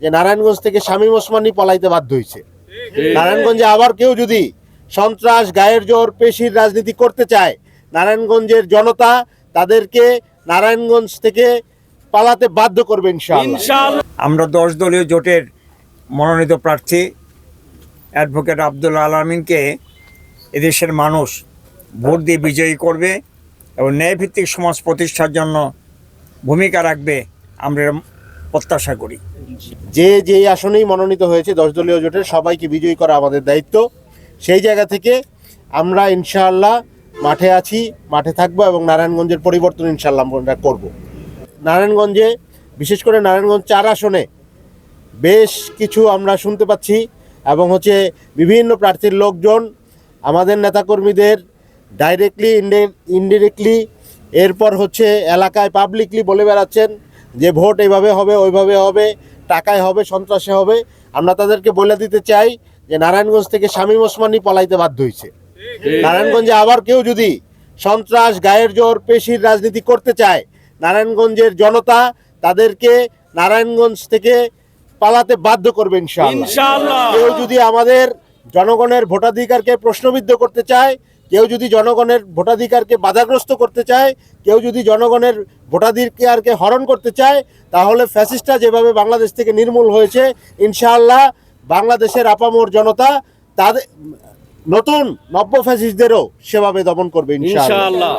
যে নারায়ণগঞ্জ থেকে স্বামী ওসমানই পলাইতে বাধ্য হয়েছে নারায়ণগঞ্জে আবার কেউ যদি সন্ত্রাস গায়ের জোর পেশির রাজনীতি করতে চায় নারায়ণগঞ্জের জনতা তাদেরকে নারায়ণগঞ্জ থেকে পালাতে বাধ্য করবে ইনশাআল্লাহ। আমরা দশ দলীয় জোটের মনোনীত প্রার্থী অ্যাডভোকেট আব্দুল আলমিনকে এদেশের মানুষ ভোট দিয়ে বিজয়ী করবে এবং ন্যায়ভিত্তিক সমাজ প্রতিষ্ঠার জন্য ভূমিকা রাখবে, আমরা প্রত্যাশা করি। যে যে আসনেই মনোনীত হয়েছে দশ দলীয় জোটের সবাইকে বিজয়ী করা আমাদের দায়িত্ব। সেই জায়গা থেকে আমরা ইনশাআল্লাহ মাঠে আছি, মাঠে থাকব এবং নারায়ণগঞ্জের পরিবর্তন ইনশাআল্লাহ আমরা করব। নারায়ণগঞ্জে, বিশেষ করে নারায়ণগঞ্জ চার আসনে বেশ কিছু আমরা শুনতে পাচ্ছি এবং হচ্ছে বিভিন্ন প্রার্থীর লোকজন, আমাদের নেতাকর্মীদের ডাইরেক্টলি ইনডিরেক্টলি এরপর হচ্ছে এলাকায় পাবলিকলি বলে বেড়াচ্ছেন যে ভোট এইভাবে হবে ওইভাবে হবে টাকায় হবে সন্ত্রাসে হবে। আমরা তাদেরকে বলে দিতে চাই যে নারায়ণগঞ্জ থেকে শামীম ওসমানী পলাইতে বাধ্য হয়েছে। নারায়ণগঞ্জে আবার কেউ যদি সন্ত্রাস গায়ের জোর পেশির রাজনীতি করতে চায় নারায়ণগঞ্জের জনতা তাদেরকে নারায়ণগঞ্জ থেকে পালাতে বাধ্য করবে ইনশাআল্লাহ। কেউ যদি আমাদের জনগণের ভোটাধিকারকে প্রশ্নবিদ্ধ করতে চায় কেউ যদি জনগণের ভোটাধিকারকে বাধাগ্রস্ত করতে চায়, কেউ যদি জনগণের ভোটাধিকারকে হরণ করতে চায়, তাহলে ফ্যাসিস্টরা যেভাবে বাংলাদেশ থেকে নির্মূল হয়েছে, ইনশাআল্লাহ বাংলাদেশের আপামোর জনতা তাদের নতুন নব্য ফ্যাসিস্টদেরও সেভাবে দমন করবে, ইনশাআল্লাহ।